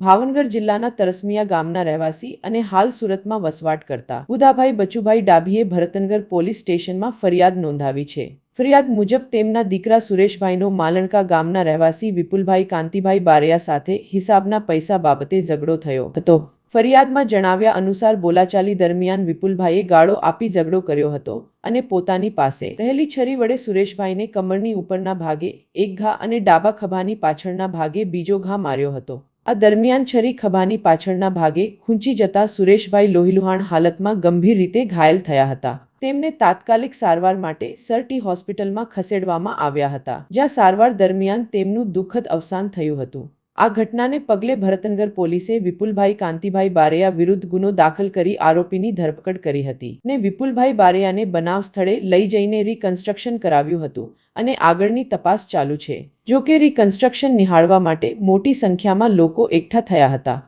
ભાવનગર જિલ્લાના તરસમિયા ગામના રહેવાસી અને હાલ સુરતમાં વસવાટ કરતા બુધાભાઈ બચુભાઈ ડાભીએ ભરતનગર પોલીસ સ્ટેશનમાં ફરિયાદ નોંધાવી છે. ફરિયાદ મુજબ તેમના દીકરા સુરેશભાઈનો માલણકા ગામના રહેવાસી વિપુલભાઈ કાંતિભાઈ બારિયા સાથે હિસાબના પૈસા બાબતે ઝઘડો થયો હતો. ફરિયાદમાં જણાવ્યા અનુસાર બોલાચાલી દરમિયાન વિપુલભાઈએ ગાળો આપી ઝઘડો કર્યો હતો અને પોતાની પાસે રહેલી છરી વડે સુરેશભાઈને કમરની ઉપરના ભાગે એક ઘા અને ડાબા ખભાની પાછળના ભાગે બીજો ઘા માર્યો હતો. આ દરમિયાન છરી ખભાની પાછળના ભાગે ખૂંચી જતા સુરેશભાઈ લોહીલુહાણ હાલતમાં ગંભીર રીતે ઘાયલ થયા હતા. તેમને તાત્કાલિક સારવાર માટે સરટી હોસ્પિટલમાં ખસેડવામાં આવ્યા હતા, જ્યાં સારવાર દરમિયાન તેમનું દુઃખદ અવસાન થયું હતું. આ ઘટનાને પગલે ભરતનગર પોલીસે વિપુલભાઈ કાંતિભાઈ બારૈયા વિરુદ્ધ ગુનો દાખલ કરી આરોપીની ધરપકડ કરી હતી ને વિપુલભાઈ બારૈયાને બનાવ સ્થળે લઈ જઈને રિકન્સ્ટ્રક્શન કરાવ્યું હતું અને આગળની તપાસ ચાલુ છે. જો કે રિકન્સ્ટ્રક્શન નિહાળવા માટે મોટી સંખ્યામાં લોકો એકઠા થયા હતા.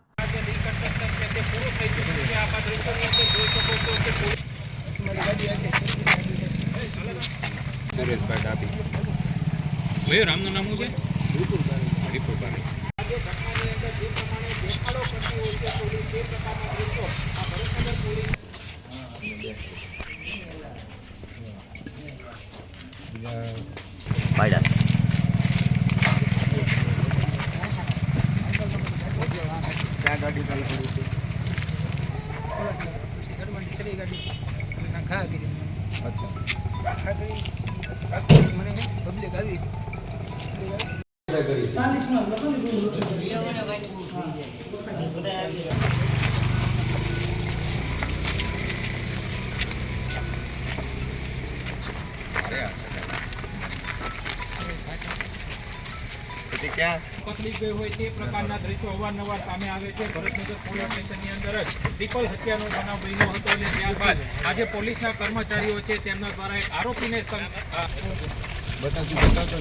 રામનું નામ છે વિપુલભાઈ પાડ્યા ક્યાં ગાડી ચાલુ કરી છે અચ્છા પછી ક્યાં? પકડી ગઈ હોય તે પ્રકારના દ્રશ્યો અવારનવાર સામે આવે છે. ભરતનગર પોલીસ સ્ટેશનની અંદર જ ટ્રિપલ હત્યાનો બનાવ બન્યો હતો અને ત્યારબાદ આજે પોલીસના કર્મચારીઓ છે તેમના દ્વારા એક આરોપીને બતાવજો બતાવજો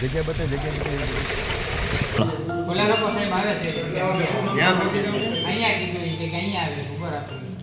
જગ્યા બતાવ જગ્યા બોલા સાહેબ આવે છે. અહીંયા કીધું કે અહીંયા છે